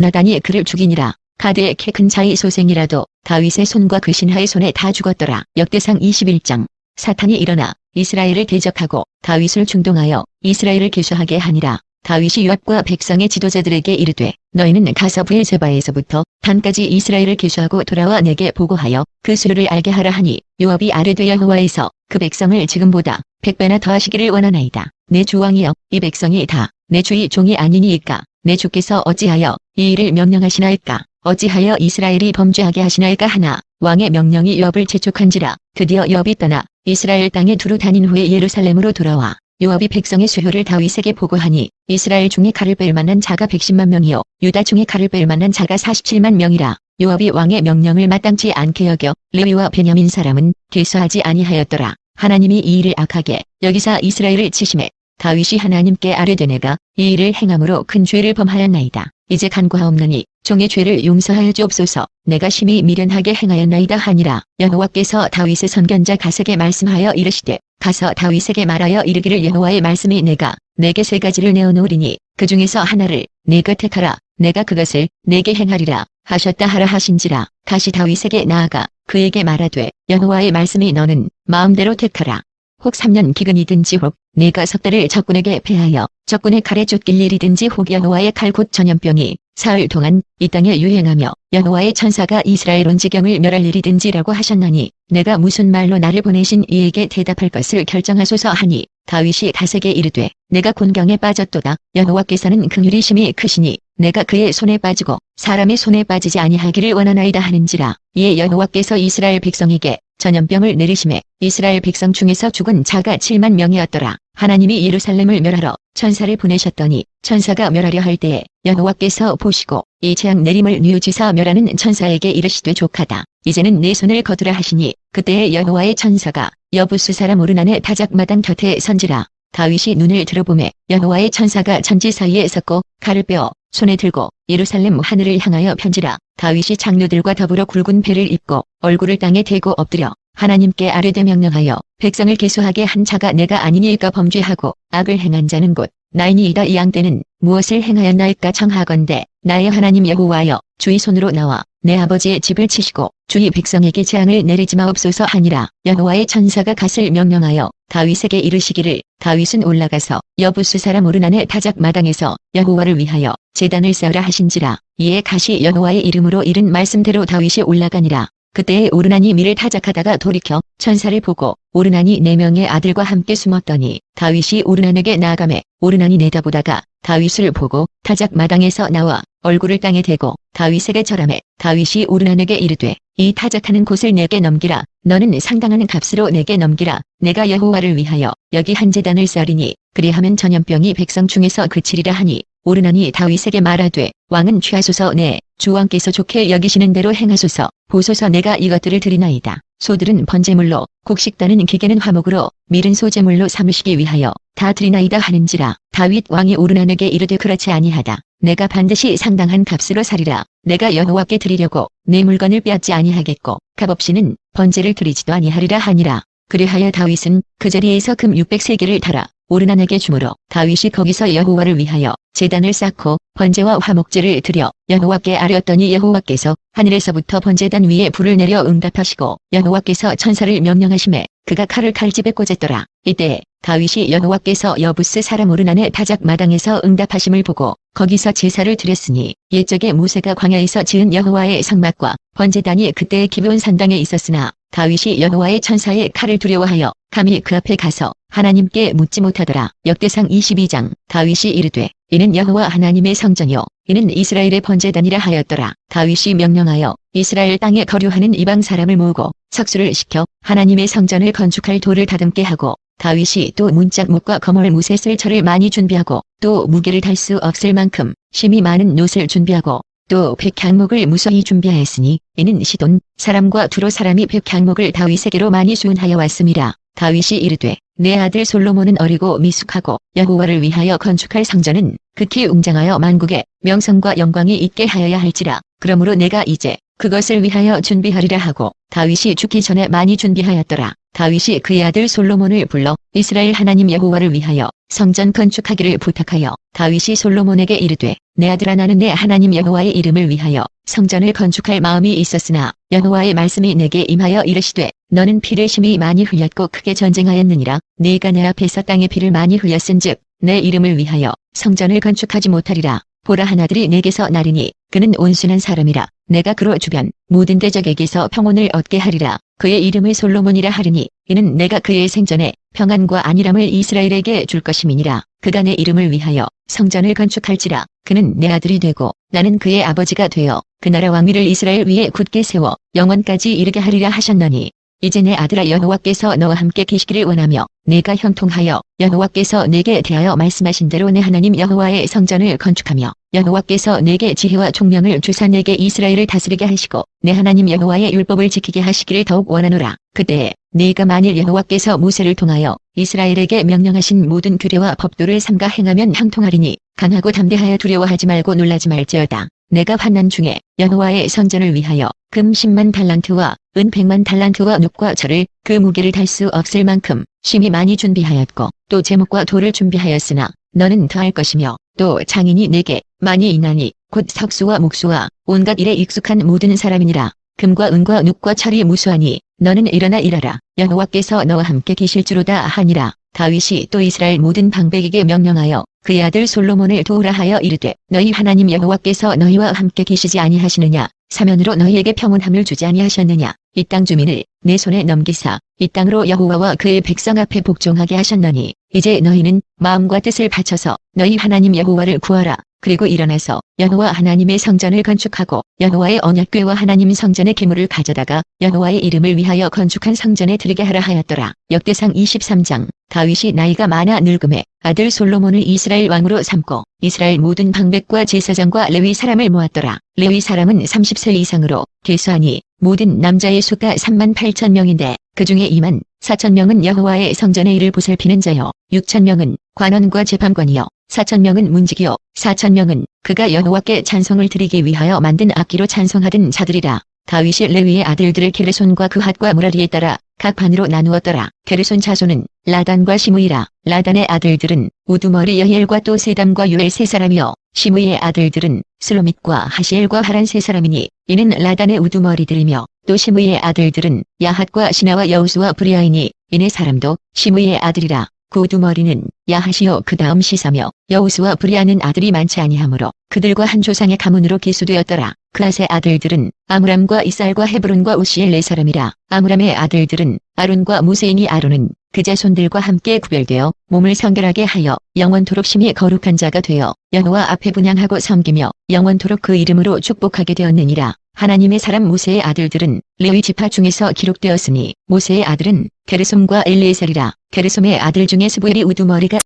나단이 그를 죽이니라. 가드의 키큰 자의 소생이라도 다윗의 손과 그 신하의 손에 다 죽었더라. 역대상 21장 사탄이 일어나 이스라엘을 대적하고 다윗을 중동하여 이스라엘을 개수하게 하니라. 다윗이 요압과 백성의 지도자들에게 이르되 너희는 가서 브엘세바에서부터 단까지 이스라엘을 개수하고 돌아와 내게 보고하여 그 수를 알게 하라 하니 요압이 아뢰되 여호와에서 그 백성을 지금보다 백배나 더하시기를 원하나이다. 내 주왕이여 이 백성이 다 내 주의 종이 아니니이까 내 주께서 어찌하여 이 일을 명령하시나이까? 어찌하여 이스라엘이 범죄하게 하시나이까 하나? 왕의 명령이 요압을 재촉한지라 드디어 요압이 떠나 이스라엘 땅에 두루 다닌 후에 예루살렘으로 돌아와 요압이 백성의 수효를 다윗에게 보고하니 이스라엘 중에 칼을 뺄 만한 자가 110만 명이요 유다 중에 칼을 뺄 만한 자가 47만 명이라 요압이 왕의 명령을 마땅치 않게 여겨 레위와 베냐민 사람은 개수하지 아니하였더라. 하나님이 이 일을 악하게 여기사 이스라엘을 치심해 다윗이 하나님께 아뢰되 내가 이 일을 행함으로 큰 죄를 범하였나이다. 이제 간구하옵나니 종의 죄를 용서하여 주옵소서 내가 심히 미련하게 행하였나이다 하니라. 여호와께서 다윗의 선견자 가세게 말씀하여 이르시되 가서 다윗에게 말하여 이르기를 여호와의 말씀이 내가 내게 세 가지를 내어놓으리니 그 중에서 하나를 네가 택하라. 내가 그것을 내게 행하리라 하셨다 하라 하신지라. 다시 다윗에게 나아가 그에게 말하되 여호와의 말씀이 너는 마음대로 택하라 혹 3년 기근이든지 혹 네가 석 달을 적군에게 패하여 적군의 칼에 쫓길 일이든지 혹 여호와의 칼곧 전염병이 사흘 동안 이 땅에 유행하며 여호와의 천사가 이스라엘 온 지경을 멸할 일이든지라고 하셨나니 내가 무슨 말로 나를 보내신 이에게 대답할 것을 결정하소서 하니 다윗이 다세게 이르되 내가 곤경에 빠졌도다. 여호와께서는 긍휼이 심히 크시니 내가 그의 손에 빠지고 사람의 손에 빠지지 아니하기를 원하나이다 하는지라. 이에 여호와께서 이스라엘 백성에게 전염병을 내리심에 이스라엘 백성 중에서 죽은 자가 7만 명이었더라. 하나님이 예루살렘을 멸하러 천사를 보내셨더니 천사가 멸하려 할 때에 여호와께서 보시고 이 재앙 내림을 뉘우치사 멸하는 천사에게 이르시되 족하다. 이제는 내 손을 거두라 하시니 그때에 여호와의 천사가 여부스 사람 오르난의 다작마당 곁에 선지라. 다윗이 눈을 들어보매 여호와의 천사가 천지 사이에 섰고 칼을 빼어 손에 들고 예루살렘 하늘을 향하여 편지라. 다윗이 장로들과 더불어 굵은 배를 입고 얼굴을 땅에 대고 엎드려 하나님께 아뢰되 명령하여 백성을 계수하게 한 자가 내가 아니니까 범죄하고 악을 행한 자는 곧 나이니이다 이 양 때는 무엇을 행하였나이까 청하건대 나의 하나님 여호와여 주의 손으로 나와 내 아버지의 집을 치시고 주의 백성에게 재앙을 내리지 마옵소서 하니라. 여호와의 천사가 갓을 명령하여 다윗에게 이르시기를 다윗은 올라가서 여부스 사람 오르난의 타작 마당에서 여호와를 위하여 제단을 쌓으라 하신지라. 이에 가시 여호와의 이름으로 이른 말씀대로 다윗이 올라가니라 그때에 오르난이 미를 타작하다가 돌이켜 천사를 보고 오르난이 네 명의 아들과 함께 숨었더니 다윗이 오르난에게 나아가매 오르난이 내다보다가 다윗을 보고 타작 마당에서 나와 얼굴을 땅에 대고 다윗에게 절하매 다윗이 오르난에게 이르되 이 타작하는 곳을 내게 넘기라. 너는 상당한 값으로 내게 넘기라. 내가 여호와를 위하여 여기 한 제단을 쌓으리니 그리하면 전염병이 백성 중에서 그치리라 하니 오르나니 다윗에게 말하되 왕은 취하소서 내 주왕께서 좋게 여기시는 대로 행하소서 보소서 내가 이것들을 드리나이다. 소들은 번제물로 곡식다는 기계는 화목으로 밀은 소제물로 삼으시기 위하여 다 드리나이다 하는지라 다윗 왕이 오르난에게 이르되 그렇지 아니하다. 내가 반드시 상당한 값으로 사리라. 내가 여호와께 드리려고 내 물건을 빼앗지 아니하겠고 값없이는 번제를 드리지도 아니하리라 하니라. 그리하여 다윗은 그 자리에서 금 600세계를 달아 오르난에게 주므로 다윗이 거기서 여호와를 위하여 제단을 쌓고 번제와 화목제를 드려 여호와께 아뢰었더니 여호와께서 하늘에서부터 번제단 위에 불을 내려 응답하시고 여호와께서 천사를 명령하심에 그가 칼을 칼집에 꽂았더라. 이때 다윗이 여호와께서 여부스 사람 오르난의 타작 마당에서 응답하심을 보고 거기서 제사를 드렸으니 옛적에 모세가 광야에서 지은 여호와의 성막과 번제단이 그때의 기브온 산당에 있었으나 다윗이 여호와의 천사의 칼을 두려워하여 감히 그 앞에 가서 하나님께 묻지 못하더라. 역대상 22장 다윗이 이르되 이는 여호와 하나님의 성전이요 이는 이스라엘의 번제단이라 하였더라. 다윗이 명령하여 이스라엘 땅에 거류하는 이방 사람을 모으고 석수를 시켜 하나님의 성전을 건축할 돌을 다듬게 하고 다윗이 또 문짝목과 거물 무쇠 쓸 철을 많이 준비하고 또 무게를 달 수 없을 만큼 심이 많은 놋을 준비하고 또 백향목을 무서히 준비하였으니 이는 시돈 사람과 두로 사람이 백향목을 다윗에게로 많이 수운하여 왔음이라. 다윗이 이르되 내 아들 솔로몬은 어리고 미숙하고 여호와를 위하여 건축할 성전은 극히 웅장하여 만국에 명성과 영광이 있게 하여야 할지라. 그러므로 내가 이제 그것을 위하여 준비하리라 하고 다윗이 죽기 전에 많이 준비하였더라. 다윗이 그의 아들 솔로몬을 불러 이스라엘 하나님 여호와를 위하여 성전 건축하기를 부탁하여 다윗이 솔로몬에게 이르되 내 아들아 나는 내 하나님 여호와의 이름을 위하여 성전을 건축할 마음이 있었으나 여호와의 말씀이 내게 임하여 이르시되 너는 피를 심히 많이 흘렸고 크게 전쟁하였느니라 네가 내 앞에서 땅에 피를 많이 흘렸은즉 내 이름을 위하여 성전을 건축하지 못하리라 보라 하나들이 내게서 나리니 그는 온순한 사람이라. 내가 그로 주변 모든 대적에게서 평온을 얻게 하리라. 그의 이름을 솔로몬이라 하리니 이는 내가 그의 생전에 평안과 안일함을 이스라엘에게 줄 것임이니라. 그가 내 이름을 위하여 성전을 건축할지라. 그는 내 아들이 되고 나는 그의 아버지가 되어 그 나라 왕위를 이스라엘 위에 굳게 세워 영원까지 이르게 하리라 하셨노니 이제 내 아들아 여호와께서 너와 함께 계시기를 원하며 내가 형통하여 여호와께서 내게 대하여 말씀하신 대로 내 하나님 여호와의 성전을 건축하며 여호와께서 내게 지혜와 총명을 주사 내게 이스라엘을 다스리게 하시고 내 하나님 여호와의 율법을 지키게 하시기를 더욱 원하노라. 그때에 네가 만일 여호와께서 모세를 통하여 이스라엘에게 명령하신 모든 규례와 법도를 삼가 행하면 형통하리니 강하고 담대하여 두려워하지 말고 놀라지 말지어다. 내가 환난 중에 여호와의 성전을 위하여 금 10만 달란트와 은 100만 달란트와 눕과 철을 그 무게를 달 수 없을 만큼 심히 많이 준비하였고 또 제목과 돌을 준비하였으나 너는 더할 것이며 또 장인이 내게 많이 있나니 곧 석수와 목수와 온갖 일에 익숙한 모든 사람이니라. 금과 은과 눕과 철이 무수하니 너는 일어나 일하라. 여호와께서 너와 함께 계실지로다 하니라 다윗이 또 이스라엘 모든 방백에게 명령하여 그의 아들 솔로몬을 도우라 하여 이르되 너희 하나님 여호와께서 너희와 함께 계시지 아니하시느냐? 사면으로 너희에게 평온함을 주지 아니하셨느냐? 이 땅 주민을 내 손에 넘기사 이 땅으로 여호와와 그의 백성 앞에 복종하게 하셨노니 이제 너희는 마음과 뜻을 바쳐서 너희 하나님 여호와를 구하라. 그리고 일어나서 여호와 하나님의 성전을 건축하고 여호와의 언약궤와 하나님 성전의 기물을 가져다가 여호와의 이름을 위하여 건축한 성전에 드리게 하라 하였더라. 역대상 23장 다윗이 나이가 많아 늙음에 아들 솔로몬을 이스라엘 왕으로 삼고 이스라엘 모든 방백과 제사장과 레위 사람을 모았더라. 레위 사람은 30세 이상으로 계수하니 모든 남자의 수가 3만 8천 명인데 그 중에 2만 4천 명은 여호와의 성전의 일을 보살피는 자요. 6천 명은 관원과 재판관이요. 4천 명은 문지기요. 4천 명은 그가 여호와께 찬송을 드리기 위하여 만든 악기로 찬송하던 자들이라 다윗이 레위의 아들들을 게르손과 그핫과 무라리에 따라 각 반으로 나누었더라. 게르손 자손은 라단과 시므이라. 라단의 아들들은 우두머리 여히엘과 또 세담과 유엘 세 사람이요. 시므이의 아들들은 슬로밋과 하시엘과 하란 세 사람이니 이는 라단의 우두머리들이며 또 시므이의 아들들은 야핫과 시나와 여우수와 브리아이니 이네 사람도 시므이의 아들이라. 그 우두머리는 야하시오 그 다음 시사며 여우수와 브리아는 아들이 많지 아니하므로 그들과 한 조상의 가문으로 기수되었더라. 그아의 아들들은 아므람과 이살과 헤브론과 우시엘 네 사람이라. 아므람의 아들들은 아론과 무세인이 아론은 그 자손들과 함께 구별되어 몸을 성결하게 하여 영원토록 심히 거룩한 자가 되어 여호와 앞에 분양하고 섬기며 영원토록 그 이름으로 축복하게 되었느니라. 하나님의 사람 모세의 아들들은 레위 지파 중에서 기록되었으니 모세의 아들은 게르솜과 엘리에셀이라. 게르솜의 아들 중에 스부엘이 우두머리가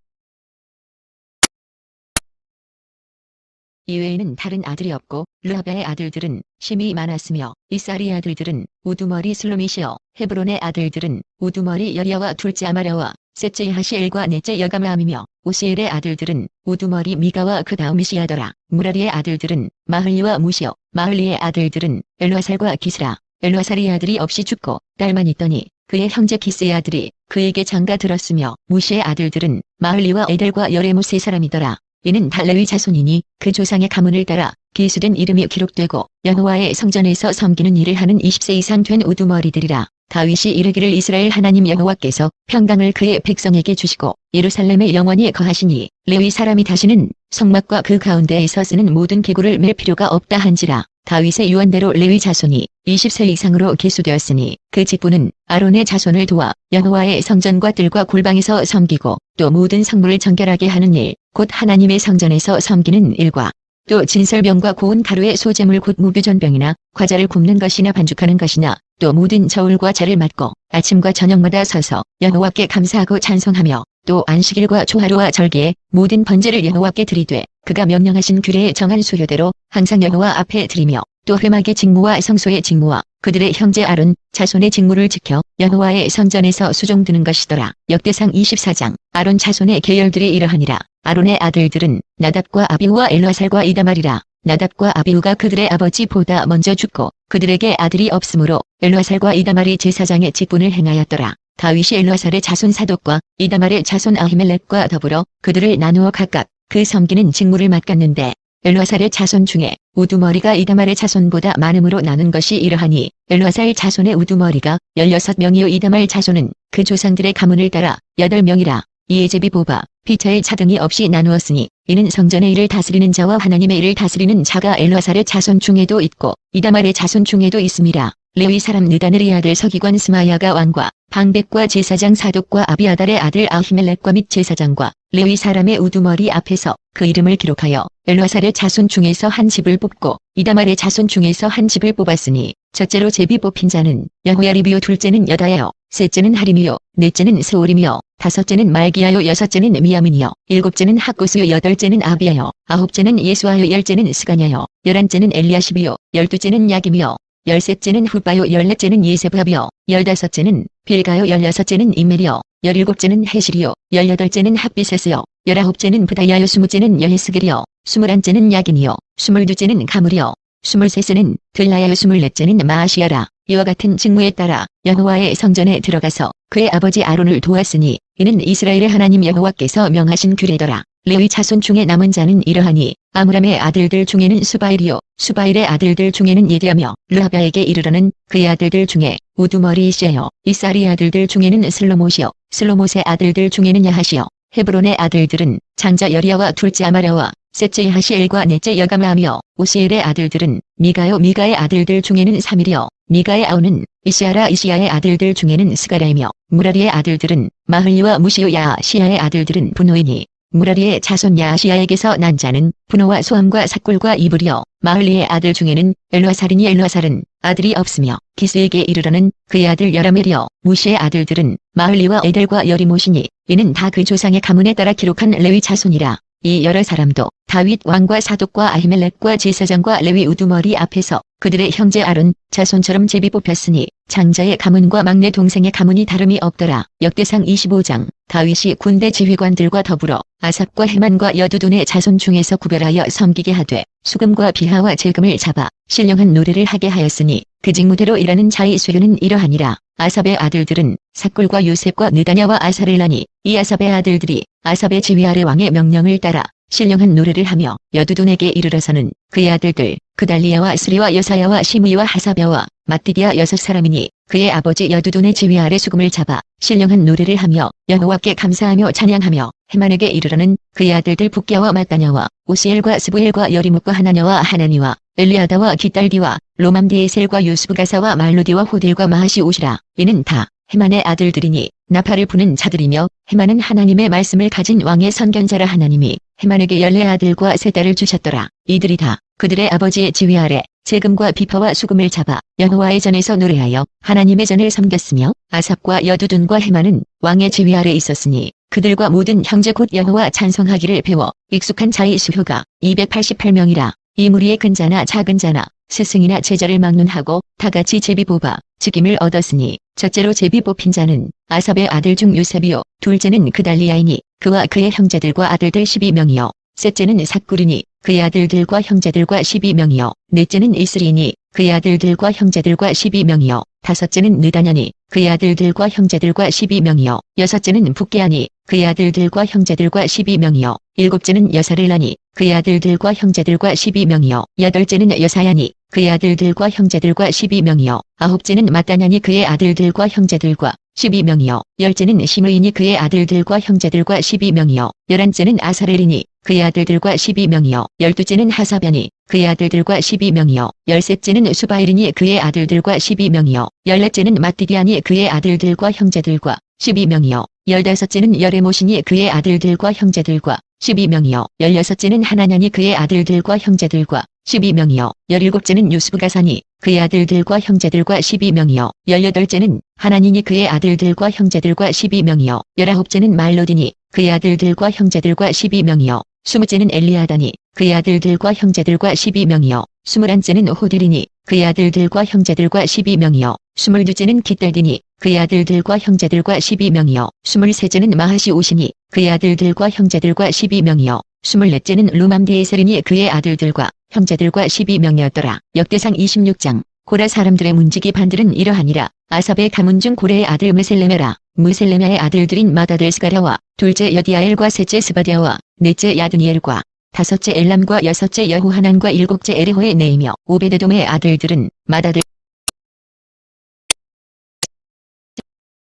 이외에는 다른 아들이 없고 르하바의 아들들은 심이 많았으며 이사리 아들들은 우두머리 슬로미시어 헤브론의 아들들은 우두머리 여리아와 둘째 아마랴와 셋째 하시엘과 넷째 여가마함이며 오시엘의 아들들은 우두머리 미가와 그 다음 이시아더라 무라리의 아들들은 마흘리와 무시어 마흘리의 아들들은 엘루아살과 기스라 엘루아살의 아들이 없이 죽고 딸만 있더니 그의 형제 기스의 아들이 그에게 장가 들었으며 무시의 아들들은 마흘리와 에델과 여레무 세 사람이더라 이는 달레위 자손이니 그 조상의 가문을 따라 기술된 이름이 기록되고 여호와의 성전에서 섬기는 일을 하는 20세 이상 된 우두머리들이라. 다윗이 이르기를 이스라엘 하나님 여호와께서 평강을 그의 백성에게 주시고 예루살렘에 영원히 거하시니 레위 사람이 다시는 성막과 그 가운데에서 쓰는 모든 기구를 맬 필요가 없다 한지라. 다윗의 유언대로 레위 자손이 20세 이상으로 계수되었으니 그 직분은 아론의 자손을 도와 여호와의 성전과 뜰과 골방에서 섬기고 또 모든 성물을 정결하게 하는 일, 곧 하나님의 성전에서 섬기는 일과 또 진설병과 고운 가루의 소재물 곧 무교전병이나 과자를 굽는 것이나 반죽하는 것이나 또 모든 저울과 자를 맡고 아침과 저녁마다 서서 여호와께 감사하고 찬송하며 또 안식일과 초하루와 절기에 모든 번제를 여호와께 드리되 그가 명령하신 규례에 정한 수효대로 항상 여호와 앞에 드리며 또 회막의 직무와 성소의 직무와 그들의 형제 아론 자손의 직무를 지켜 여호와의 성전에서 수종드는 것이더라. 역대상 24장 아론 자손의 계열들이 이러하니라. 아론의 아들들은 나답과 아비후와 엘라살과 이다말이라. 나답과 아비우가 그들의 아버지보다 먼저 죽고 그들에게 아들이 없으므로 엘라살과 이다말이 제사장의 직분을 행하였더라. 다윗이 엘라살의 자손 사독과 이다말의 자손 아히멜렉과 더불어 그들을 나누어 각각 그 섬기는 직무를 맡겼는데 엘라살의 자손 중에 우두머리가 이다말의 자손보다 많음으로 나눈 것이 이러하니 엘라살 자손의 우두머리가 16명이요 이다말 자손은 그 조상들의 가문을 따라 8명이라 이에 제비 보바 피처의 차등이 없이 나누었으니 이는 성전의 일을 다스리는 자와 하나님의 일을 다스리는 자가 엘라살의 자손 중에도 있고 이다말의 자손 중에도 있음이라 레위 사람 느다넬의 아들 서기관 스마야가 왕과 방백과 제사장 사독과 아비아달의 아들 아히멜렉과 및 제사장과 레위 사람의 우두머리 앞에서 그 이름을 기록하여 엘라살의 자손 중에서 한 집을 뽑고 이다말의 자손 중에서 한 집을 뽑았으니 첫째로 제비 뽑힌 자는 여호야리비요 둘째는 여다야요 셋째는 하림이요 넷째는 스오림이요 다섯째는 말기야요 여섯째는 미야민이요 일곱째는 학고스요 여덟째는 아비야요 아홉째는 예수아요 열째는 스가냐요 열한째는 엘리야십이요 열두째는 야김이요 열셋째는 후바요 열넷째는 예세브합이요 열다섯째는 빌가요 열여섯째는 이멜이요 열일곱째는 헤실이요 열여덟째는 핫비세스요 열아홉째는 부다야요 스무째는 여헤스겔이요 스물한째는 야긴이요 스물두째는 가물이요 스물셋째는 들라야요 스물넷째는 마아시아라. 이와 같은 직무에 따라 여호와의 성전에 들어가서 그의 아버지 아론을 도왔으니 이는 이스라엘의 하나님 여호와께서 명하신 규례더라. 레위 자손 중에 남은 자는 이러하니 아므람의 아들들 중에는 수바일이요 수바일의 아들들 중에는 예디하며 르하바에게 이르러는 그의 아들들 중에 우두머리 이시에요 이사리 아들들 중에는 슬로못이요 슬로못의 아들들 중에는 야하시요 헤브론의 아들들은 장자 여리야와 둘째 아마랴와 셋째 하시엘과 넷째 여가마하며 우시엘의 아들들은 미가요 미가의 아들들 중에는 사밀이요 미가의 아우는 이시아라 이시아의 아들들 중에는 스가랴이며 무라리의 아들들은 마흘리와 무시요 야시아의 아들들은 분노이니 무라리의 자손 야시아에게서 난 자는 분노와 소함과 삭골과 이불이요. 마흘리의 아들 중에는 엘라살이니 엘라살은 아들이 없으며 기스에게 이르러는 그의 아들 여라멜이요. 무시의 아들들은 마흘리와 에델과 여리모시니 이는 다 그 조상의 가문에 따라 기록한 레위 자손이라. 이 여러 사람도 다윗 왕과 사독과 아히멜렉과 제사장과 레위 우두머리 앞에서 그들의 형제 아론 자손처럼 제비 뽑혔으니 장자의 가문과 막내 동생의 가문이 다름이 없더라. 역대상 25장 다윗이 군대 지휘관들과 더불어 아삽과 헤만과 여두둔의 자손 중에서 구별하여 섬기게 하되 수금과 비하와 재금을 잡아 신령한 노래를 하게 하였으니 그 직무대로 일하는 자의 수요는 이러하니라. 아삽의 아들들은 사꿀과 요셉과 느다냐와 아사렐라니 이 아삽의 아들들이 아삽의 지휘 아래 왕의 명령을 따라 신령한 노래를 하며 여두둔에게 이르러서는 그의 아들들 그달리야와 스리와 여사야와 시므이와 하사벼와 마띠디아 여섯 사람이니 그의 아버지 여두둔의 지휘 아래 수금을 잡아 신령한 노래를 하며 여호와께 감사하며 찬양하며 헤만에게 이르러는 그의 아들들 북야와 마따냐와 우시엘과 스부엘과 여리묵과 하나냐와 하나니와 엘리아다와 기딸디와 로맘디에셀과 유스부가사와 말루디와 호딜과 마하시 오시라. 이는 다 헤만의 아들들이니 나팔을 부는 자들이며 헤만은 하나님의 말씀을 가진 왕의 선견자라 하나님이 헤만에게 열네 아들과 세 딸을 주셨더라. 이들이 다 그들의 아버지의 지휘 아래 세금과 비파와 수금을 잡아 여호와의 전에서 노래하여 하나님의 전을 섬겼으며 아삽과 여두둔과 헤만은 왕의 지휘 아래 있었으니 그들과 모든 형제 곧 여호와 찬송하기를 배워 익숙한 자의 수효가 288명이라 이 무리의 큰 자나 작은 자나 스승이나 제자를 막론하고 다같이 제비 뽑아 즉임을 얻었으니 첫째로 제비 뽑힌 자는 아삽의 아들 중 요셉이요 둘째는 그달리아이니 그와 그의 형제들과 아들들 12명이요. 셋째는 사꾸리니 그의 아들들과 형제들과 12명이요. 넷째는 이스리니 그의 아들들과 형제들과 12명이요. 다섯째는 느다냐니 그의 아들들과 형제들과 12명이요. 여섯째는 북게아니 그의 아들들과 형제들과 12명이요. 일곱째는 여사를라니 그의 아들들과 형제들과 12명이요. 여덟째는 여사야니 그의 아들들과 형제들과 12명이요. 아홉째는 마따냐니 그의 아들들과 형제들과 12명이요. 열째는 시므이니 그의 아들들과 형제들과 12명이요. 열한째는 아사렐이니 그의 아들들과 12명이요. 열두째는 하사변이 그의 아들들과 12명이요. 열셋째는 수바일이니 그의 아들들과 12명이요. 열넷째는 마띠디아니 그의 아들들과 형제들과 12명이요. 열다섯째는 여레모시니 그의 아들들과 형제들과 12명이요. 열여섯째는 하나냐니 그의 아들들과 형제들과 12명이요. 열일곱째는 유스부가사니 그의 아들들과 형제들과 12명이요. 열여덟째는 하나니니 그의 아들들과 형제들과 12명이요. 열아홉째는 말로디니 그의 아들들과 형제들과 12명이요. 스무째는 엘리아다니 그의 아들들과 형제들과 12명이요. 스물한째는 호딜이니 그의 아들들과 형제들과 12명이요. 스물두째는 기딸디니 그의 아들들과 형제들과 12명이요. 스물셋째는 마하시 오시니 그의 아들들과 형제들과 12명이요. 24째는 루맘디에셀이니 그의 아들들과 형제들과 12명이었더라. 역대상 26장 고라 사람들의 문지기 반들은 이러하니라. 아삽의 가문 중 고레의 아들 무셀레메라. 무셀레메의 아들들인 마다들 스가랴와 둘째 여디아엘과 셋째 스바디아와 넷째 야드니엘과 다섯째 엘람과 여섯째 여호하난과 일곱째 에레호의 네이며 오베데돔의 아들들은 마다들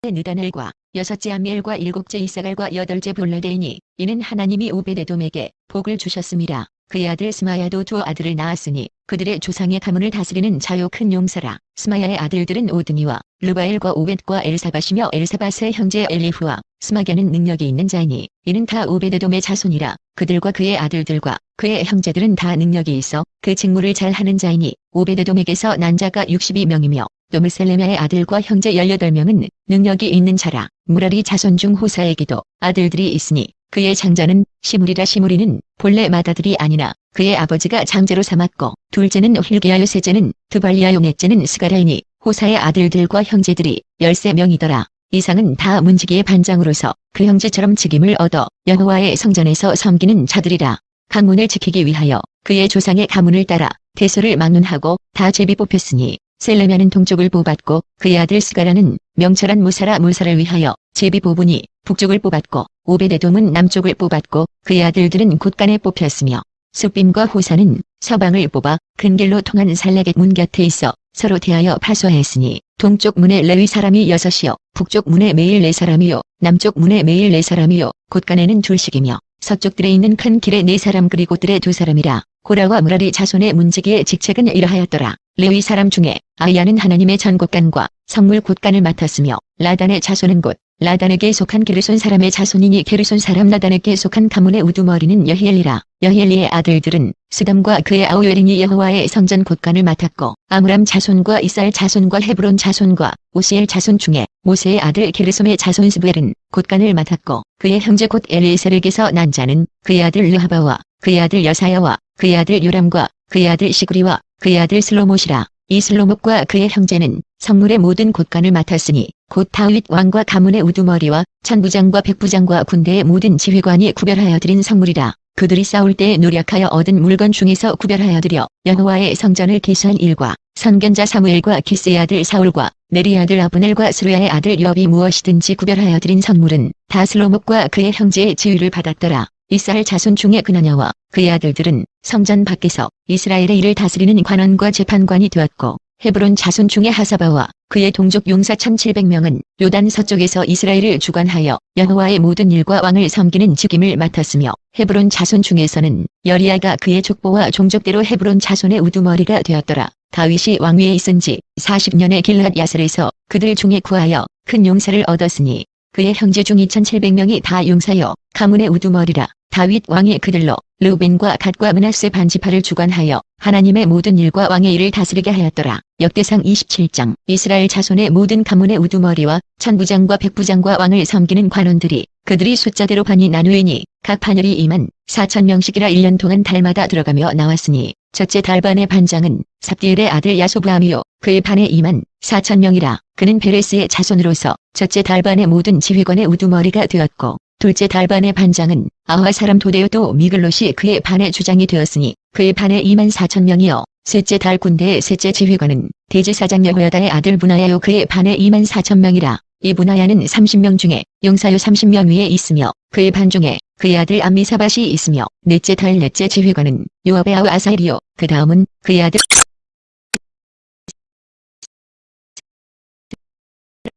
느다넬과 여섯째 아미엘과 일곱째 이사갈과 여덟째 볼레데이니 이는 하나님이 오베데돔에게 복을 주셨습니다. 그의 아들 스마야도 두 아들을 낳았으니 그들의 조상의 가문을 다스리는 자요 큰 용사라. 스마야의 아들들은 오드니와 르바엘과 오벳과 엘사바시며 엘사바스의 형제 엘리후와 스마게는 능력이 있는 자이니 이는 다 오베데돔의 자손이라. 그들과 그의 아들들과 그의 형제들은 다 능력이 있어 그 직무를 잘 하는 자이니 오베데돔에게서 난 자가 62명이며 도물셀레메의 아들과 형제 18명은 능력이 있는 자라. 무라리 자손 중 호사에게도 아들들이 있으니 그의 장자는 시무리라 시무리는 본래 맏아들이 아니나 그의 아버지가 장제로 삼았고 둘째는 힐게하요 셋째는 드발리아요 넷째는 스가라이니 호사의 아들들과 형제들이 13명이더라. 이상은 다 문지기의 반장으로서 그 형제처럼 직임을 얻어 여호와의 성전에서 섬기는 자들이라. 강문을 지키기 위하여 그의 조상의 가문을 따라 대소를 막론하고 다 제비 뽑혔으니 셀레면은 동쪽을 뽑았고 그의 아들 스가라는 명철한 무사라 무사를 위하여 제비 뽑으니 북쪽을 뽑았고 오베데돔은 남쪽을 뽑았고 그의 아들들은 곳간에 뽑혔으며 숲빔과 호사는 서방을 뽑아 근길로 통한 살레겟 문 곁에 있어 서로 대하여 파수하였으니 동쪽 문에 레위 사람이 여섯이요 북쪽 문에 매일 네 사람이요 남쪽 문에 매일 네 사람이요 곳간에는 둘씩이며 서쪽들에 있는 큰 길에 네 사람 그리고 뜰에 두 사람이라 고라와 무라리 자손의 문지기의 직책은 이러하였더라. 레위 사람 중에 아이야는 하나님의 전곳간과 성물 곳간을 맡았으며 라단의 자손은 곧 라단에게 속한 게르손 사람의 자손이니 게르손 사람 라단에게 속한 가문의 우두머리는 여히엘리라. 여히엘리의 아들들은 스담과 그의 아우엘이니 여호와의 성전 곳간을 맡았고 아므람 자손과 이살 자손과 헤브론 자손과 오시엘 자손 중에 모세의 아들 게르솜의 자손 스부엘은 곳간을 맡았고 그의 형제 곧 엘리에셀에게서 난 자는 그의 아들 르하바와 그의 아들 여사야와 그의 아들 요람과 그의 아들 시구리와 그의 아들 슬로못이라. 이 슬로못과 그의 형제는 성물의 모든 곳간을 맡았으니 곧 다윗 왕과 가문의 우두머리와 천부장과 백부장과 군대의 모든 지휘관이 구별하여 드린 성물이라. 그들이 싸울 때에 노력하여 얻은 물건 중에서 구별하여 드려 여호와의 성전을 계수한 일과 선견자 사무엘과 기스의 아들 사울과 네리 아들 아브넬과 스루야의 아들 요압이 무엇이든지 구별하여 드린 선물은 다 슬로목과 그의 형제의 지휘를 받았더라. 이스라엘 자손 중에 그나냐와 그의 아들들은 성전 밖에서 이스라엘의 일을 다스리는 관원과 재판관이 되었고 헤브론 자손 중에 하사바와 그의 동족 용사 1700명은 요단 서쪽에서 이스라엘을 주관하여 여호와의 모든 일과 왕을 섬기는 직임을 맡았으며 헤브론 자손 중에서는 여리아가 그의 족보와 종족대로 헤브론 자손의 우두머리가 되었더라. 다윗이 왕위에 있은 지 40년의 길랏 야셀에서 그들 중에 구하여 큰 용사를 얻었으니 그의 형제 중 2700명이 다 용사여 가문의 우두머리라. 다윗 왕이 그들로 르벤과 갓과 문하세 반지파를 주관하여 하나님의 모든 일과 왕의 일을 다스리게 하였더라. 역대상 27장 이스라엘 자손의 모든 가문의 우두머리와 천부장과 백부장과 왕을 섬기는 관원들이 그들이 숫자대로 반이 나누이니 각 반열이 2만 4천 명씩이라 1년 동안 달마다 들어가며 나왔으니 첫째 달반의 반장은 삽디엘의 아들 야소브함이요 그의 반에 2만 4천 명이라 그는 베레스의 자손으로서 첫째 달반의 모든 지휘관의 우두머리가 되었고 둘째 달반의 반장은 아화 사람 도데오도 미글롯이 그의 반의 주장이 되었으니 그의 반에 2만 4천 명이요. 셋째 달 군대의 셋째 지휘관은 대제사장 여호야다의 아들 분하야요 그의 반에 2만 4천 명이라. 이 분하야는 30명 중에 용사요 30명 위에 있으며 그의 반 중에 그의 아들 암미사밭이 있으며 넷째 달 넷째 지휘관은 요압의 아우 아사일이요. 그 다음은 그의 아들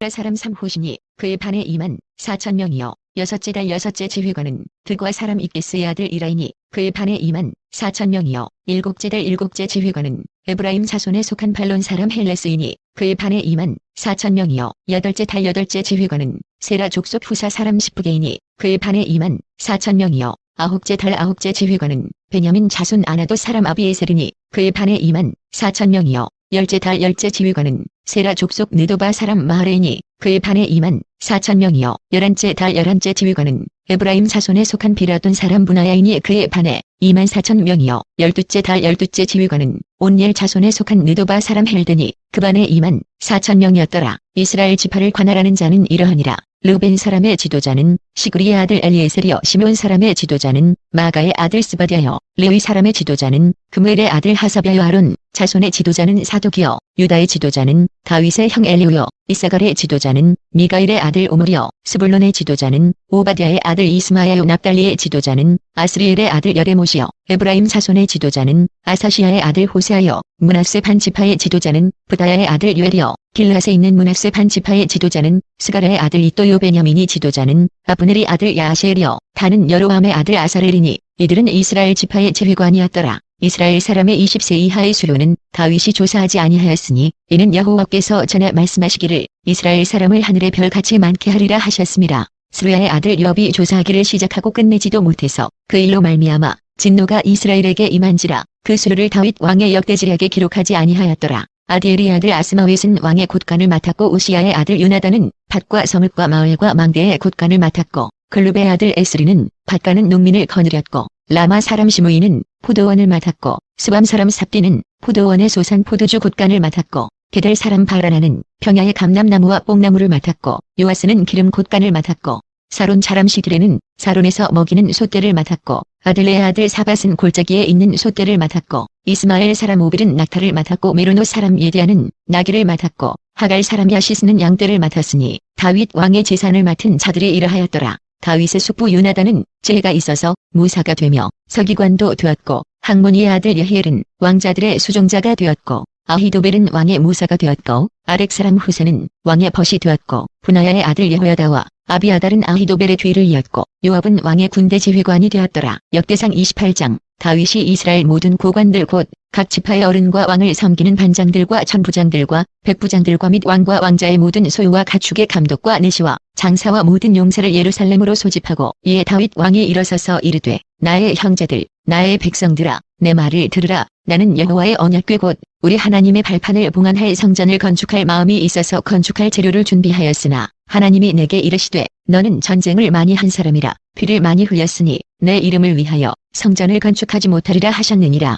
사람 삼호신이 그의 반에 2만 4천 명이요. 여섯째 달 여섯째 지휘관은 드과 사람 이게스의 아들 이라이니 그의 반에 2만 4천 명이요. 일곱째 달 일곱째 지휘관은 에브라임 자손에 속한 발론 사람 헬레스이니 그의 반에 2만 4천 명이요. 여덟째 달 여덟째 지휘관은 세라 족속 후사 사람 시프게이니 그의 반에 2만 4천 명이요. 아홉째 달 아홉째 지휘관은 베냐민 자손 아나도 사람 아비에셀이니 그의 반에 2만 4천 명이요. 열째 달 열째 지휘관은 세라 족속 느도바 사람 마하레이니 그의 반에 2만 4천 명이요. 열한째 달 열한째 지휘관은 에브라임 사손에 속한 비라돈 사람 분하야이니 그의 반에 2만 4천 명이요. 열두째 달 열두째 지휘관은 온예 자손에 속한 느도바 사람 헬드니 그 반에 2만 4천 명이었더라. 이스라엘 지파를 관할하는 자는 이러하니라. 르벤 사람의 지도자는 시그리의 아들 엘리에셀이여 시몬 사람의 지도자는 마가의 아들 스바디아여 레위 사람의 지도자는 그무엘의 아들 하사비아여 아론 자손의 지도자는 사독이여 유다의 지도자는 다윗의 형 엘리오여 이사갈의 지도자는 미가일의 아들 오므리여 스불론의 지도자는 오바디아의 아들 이스마야요 납달리의 지도자는 아스리엘의 아들 여레못이여 에브라임 자손의 지도자는 아사시아의 아들 호세아여 문하세 반지파의 지도자는 부다야의 아들 유엘이여 길라에 있는 문하세 반지파의 지도자는 스가랴의 아들 이또요 베냐민이 지도자는 아브넬의 아들 야하시엘이여 다는 여로함의 아들 아사렐이니 이들은 이스라엘 지파의 제회관이었더라. 이스라엘 사람의 20세 이하의 수료는 다윗이 조사하지 아니하였으니 이는 여호와께서 전에 말씀하시기를 이스라엘 사람을 하늘의 별같이 많게 하리라 하셨습니다. 스루야의 아들 여비 조사하기를 시작하고 끝내지도 못해서 그 일로 말미암아 진노가 이스라엘에게 임한지라 그 수료를 다윗 왕의 역대지략에 기록하지 아니하였더라. 아디엘의 아들 아스마웻은 왕의 곳간을 맡았고 우시야의 아들 유나단은 밭과 성읍과 마을과 망대의 곳간을 맡았고 글룹의 아들 에스리는 밭가는 농민을 거느렸고 라마 사람 시무이는 포도원을 맡았고 스밤 사람 삽디는 포도원의 소산 포도주 곳간을 맡았고 게델 사람 바라나는 평야의 감람나무와 뽕나무를 맡았고 요아스는 기름 곳간을 맡았고 사론 사람 시드레는 사론에서 먹이는 소떼를 맡았고 아들레의 아들 사밧은 골짜기에 있는 소떼를 맡았고 이스마엘 사람 오빌은 낙타를 맡았고 메로노 사람 예디아는 나귀를 맡았고 하갈 사람 야시스는 양떼를 맡았으니 다윗 왕의 재산을 맡은 자들이 이러하였더라. 다윗의 숙부 유나단은 죄가 있어서 무사가 되며 서기관도 되었고 항모니의 아들 여히엘은 왕자들의 수종자가 되었고 아히도벨은 왕의 무사가 되었고 아렉 사람 후세는 왕의 벗이 되었고 분하야의 아들 여호야다와 아비아달은 아히도벨의 뒤를 이었고 요압은 왕의 군대 지휘관이 되었더라. 역대상 28장 다윗이 이스라엘 모든 고관들 곧 각 지파의 어른과 왕을 섬기는 반장들과 천부장들과 백부장들과 및 왕과 왕자의 모든 소유와 가축의 감독과 내시와 장사와 모든 용사를 예루살렘으로 소집하고 이에 다윗 왕이 일어서서 이르되 나의 형제들 나의 백성들아 내 말을 들으라 나는 여호와의 언약궤 곧 우리 하나님의 발판을 봉안할 성전을 건축할 마음이 있어서 건축할 재료를 준비하였으나 하나님이 내게 이르시되 너는 전쟁을 많이 한 사람이라 피를 많이 흘렸으니 내 이름을 위하여 성전을 건축하지 못하리라 하셨느니라.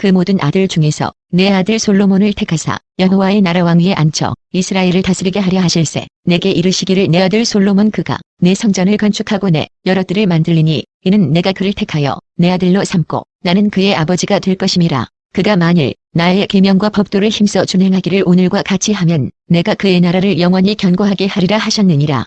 그 모든 아들 중에서 내 아들 솔로몬을 택하사 여호와의 나라 왕 위에 앉혀 이스라엘을 다스리게 하려 하실세. 내게 이르시기를 내 아들 솔로몬 그가 내 성전을 건축하고 내 여러 뜰을 만들리니 이는 내가 그를 택하여 내 아들로 삼고 나는 그의 아버지가 될 것임이라. 그가 만일 나의 계명과 법도를 힘써 준행하기를 오늘과 같이 하면 내가 그의 나라를 영원히 견고하게 하리라 하셨느니라.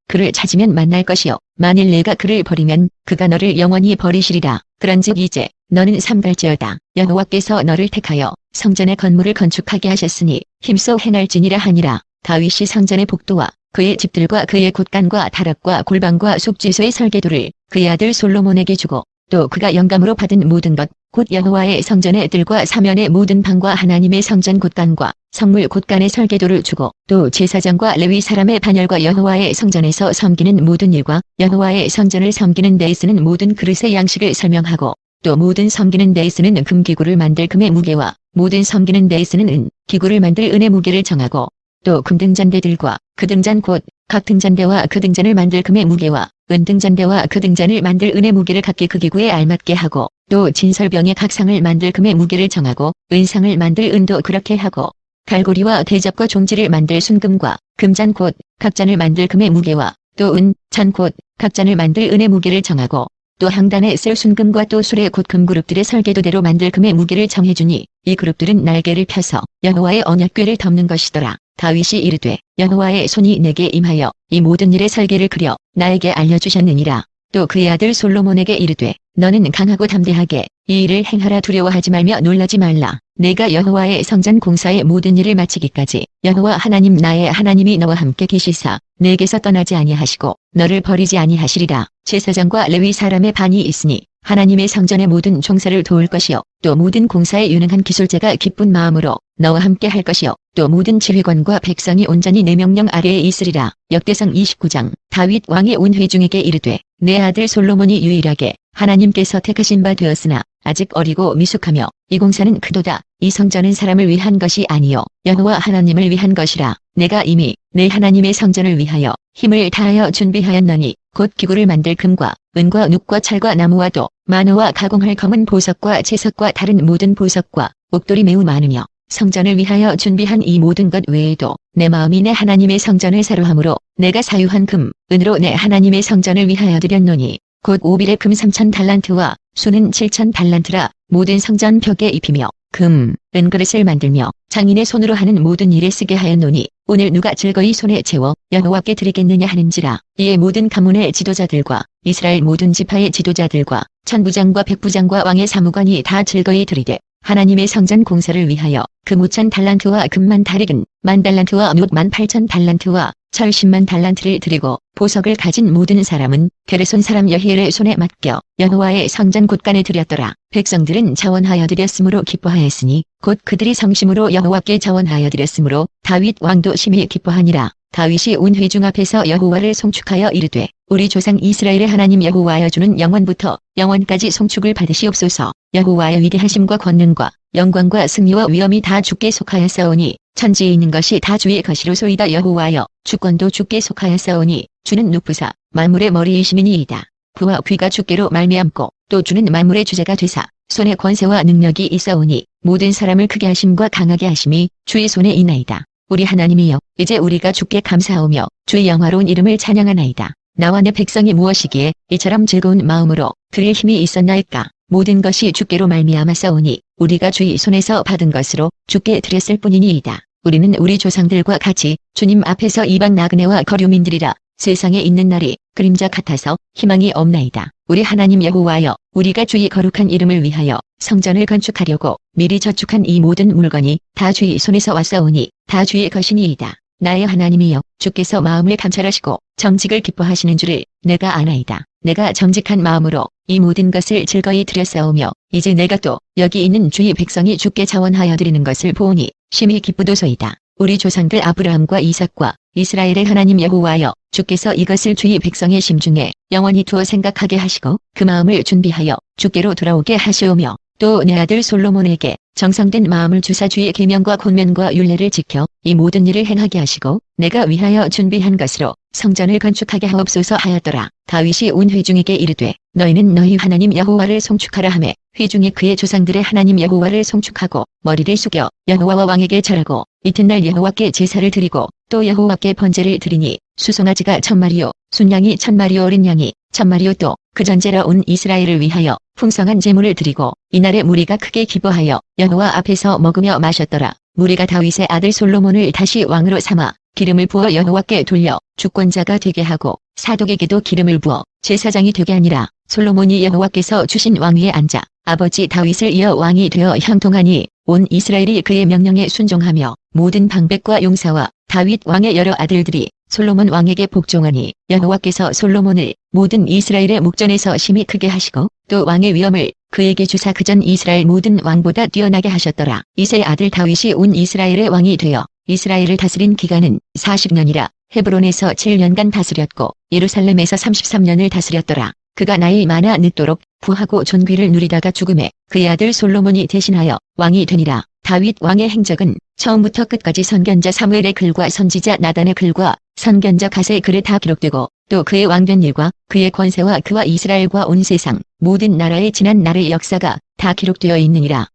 그를 찾으면 만날 것이요 만일 내가 그를 버리면 그가 너를 영원히 버리시리라. 그런즉 이제 너는 삼갈지어다. 여호와께서 너를 택하여 성전의 건물을 건축하게 하셨으니 힘써 행할지니라 하니라. 다윗이 성전의 복도와 그의 집들과 그의 곳간과 다락과 골방과 속죄소의 설계도를 그의 아들 솔로몬에게 주고 또 그가 영감으로 받은 모든 것, 곧 여호와의 성전의 뜰과 사면의 모든 방과 하나님의 성전 곳간과 성물 곳간의 설계도를 주고 또 제사장과 레위 사람의 반열과 여호와의 성전에서 섬기는 모든 일과 여호와의 성전을 섬기는 데에 쓰는 모든 그릇의 양식을 설명하고 또 모든 섬기는 데에 쓰는 금기구를 만들 금의 무게와 모든 섬기는 데에 쓰는 은 기구를 만들 은의 무게를 정하고 또 금등잔대들과 그 등잔 곧 각 등잔대와 그 등잔을 만들 금의 무게와 은 등잔대와 그 등잔을 만들 은의 무게를 각기 그 기구에 알맞게 하고 또 진설병의 각 상을 만들 금의 무게를 정하고 은상을 만들 은도 그렇게 하고 갈고리와 대접과 종지를 만들 순금과 금잔 곧 각 잔을 만들 금의 무게와 또 은, 잔 곧 각 잔을 만들 은의 무게를 정하고 또 항단에 쓸 순금과 또 술의 곧 금 그룹들의 설계도대로 만들 금의 무게를 정해주니 이 그룹들은 날개를 펴서 여호와의 언약궤를 덮는 것이더라. 다윗이 이르되 여호와의 손이 내게 임하여 이 모든 일의 설계를 그려 나에게 알려주셨느니라. 또 그의 아들 솔로몬에게 이르되 너는 강하고 담대하게 이 일을 행하라 두려워하지 말며 놀라지 말라. 내가 여호와의 성전 공사의 모든 일을 마치기까지 여호와 하나님 나의 하나님이 너와 함께 계시사 내게서 떠나지 아니하시고 너를 버리지 아니하시리라. 제사장과 레위 사람의 반이 있으니 하나님의 성전의 모든 종사를 도울 것이요 또 모든 공사에 유능한 기술자가 기쁜 마음으로 너와 함께 할 것이요 또 모든 지휘관과 백성이 온전히 내 명령 아래에 있으리라. 역대상 29장 다윗 왕의 온 회중에게 이르되 내 아들 솔로몬이 유일하게 하나님께서 택하신 바 되었으나 아직 어리고 미숙하며 이 공사는 크도다. 이 성전은 사람을 위한 것이 아니요 여호와 하나님을 위한 것이라. 내가 이미 내 하나님의 성전을 위하여 힘을 다하여 준비하였노니 곧 기구를 만들 금과 은과 눕과 철과 나무와 도 만호와 가공할 검은 보석과 채석과 다른 모든 보석과 옥돌이 매우 많으며 성전을 위하여 준비한 이 모든 것 외에도 내 마음이 내 하나님의 성전을 사로함으로 내가 사유한 금, 은으로 내 하나님의 성전을 위하여 드렸노니 곧 오빌의 금 3천 달란트와 수는 7천 달란트라 모든 성전 벽에 입히며 금, 은 그릇을 만들며 장인의 손으로 하는 모든 일에 쓰게 하였노니 오늘 누가 즐거이 손에 채워 여호와께 드리겠느냐 하는지라. 이에 모든 가문의 지도자들과 이스라엘 모든 지파의 지도자들과 천부장과 백부장과 왕의 사무관이 다 즐거이 드리되 하나님의 성전 공사를 위하여 금 5천 달란트와 금만 다리근 만 달란트와 묵만 8천 달란트와 철 10만 달란트를 드리고 보석을 가진 모든 사람은 게르손 사람 여히엘의 손에 맡겨 여호와의 성전 곳간에 드렸더라. 백성들은 자원하여 드렸으므로 기뻐하였으니 곧 그들이 성심으로 여호와께 자원하여 드렸으므로 다윗 왕도 심히 기뻐하니라. 다윗이 온 회중 앞에서 여호와를 송축하여 이르되 우리 조상 이스라엘의 하나님 여호와여 주는 영원부터 영원까지 송축을 받으시옵소서. 여호와의 위대하심과 권능과 영광과 승리와 위엄이 다 주께 속하였사오니 천지에 있는 것이 다 주의 것이로 소이다 여호와여 주권도 주께 속하였사오니 주는 누프사 만물의 머리이시민이이다. 부와 귀가 주께로 말미암고 또 주는 만물의 주제가 되사 손에 권세와 능력이 있사오니 모든 사람을 크게 하심과 강하게 하심이 주의 손에 있나이다. 우리 하나님이여 이제 우리가 주께 감사하오며 주의 영화로운 이름을 찬양하나이다. 나와 내 백성이 무엇이기에 이처럼 즐거운 마음으로 드릴 힘이 있었나이까 모든 것이 주께로 말미암았사오니 우리가 주의 손에서 받은 것으로 주께 드렸을 뿐이니이다. 우리는 우리 조상들과 같이 주님 앞에서 이방 나그네와 거류민들이라 세상에 있는 날이 그림자 같아서 희망이 없나이다. 우리 하나님 여호와여 우리가 주의 거룩한 이름을 위하여 성전을 건축하려고 미리 저축한 이 모든 물건이 다 주의 손에서 왔사오니 다 주의 것이니이다. 나의 하나님이여 주께서 마음을 감찰하시고 정직을 기뻐하시는 줄을 내가 아나이다. 내가 정직한 마음으로 이 모든 것을 즐거이 드렸사오며 이제 내가 또 여기 있는 주의 백성이 주께 자원하여 드리는 것을 보오니 심히 기쁘도소이다. 우리 조상들 아브라함과 이삭과 이스라엘의 하나님 여호와여 주께서 이것을 주의 백성의 심중에 영원히 두어 생각하게 하시고 그 마음을 준비하여 주께로 돌아오게 하시오며 또 내 아들 솔로몬에게 정성된 마음을 주사 주의 계명과 권면과 율례를 지켜 이 모든 일을 행하게 하시고 내가 위하여 준비한 것으로 성전을 건축하게 하옵소서 하였더라. 다윗이 온 회중에게 이르되 너희는 너희 하나님 여호와를 송축하라 하매 회중이 그의 조상들의 하나님 여호와를 송축하고 머리를 숙여 여호와와 왕에게 절하고 이튿날 여호와께 제사를 드리고 또 여호와께 번제를 드리니 수송아지가 천마리요 순양이 천마리요 어린 양이 천마리요 또 그 전제라 온 이스라엘을 위하여 풍성한 제물을 드리고 이날에 무리가 크게 기뻐하여 여호와 앞에서 먹으며 마셨더라. 무리가 다윗의 아들 솔로몬을 다시 왕으로 삼아 기름을 부어 여호와께 돌려 주권자가 되게 하고 사독에게도 기름을 부어 제사장이 되게 하니라. 솔로몬이 여호와께서 주신 왕위에 앉아 아버지 다윗을 이어 왕이 되어 형통하니 온 이스라엘이 그의 명령에 순종하며 모든 방백과 용사와 다윗 왕의 여러 아들들이 솔로몬 왕에게 복종하니 여호와께서 솔로몬을 모든 이스라엘의 목전에서 심히 크게 하시고 또 왕의 위엄을 그에게 주사 그전 이스라엘 모든 왕보다 뛰어나게 하셨더라. 이세 아들 다윗이 온 이스라엘의 왕이 되어 이스라엘을 다스린 기간은 40년이라 헤브론에서 7년간 다스렸고 예루살렘에서 33년을 다스렸더라. 그가 나이 많아 늙도록 부하고 존귀를 누리다가 죽음에 그의 아들 솔로몬이 대신하여 왕이 되니라. 다윗 왕의 행적은 처음부터 끝까지 선견자 사무엘의 글과 선지자 나단의 글과 선견자 가세의 글에 다 기록되고 또 그의 왕된 일과 그의 권세와 그와 이스라엘과 온 세상 모든 나라의 지난 날의 역사가 다 기록되어 있느니라.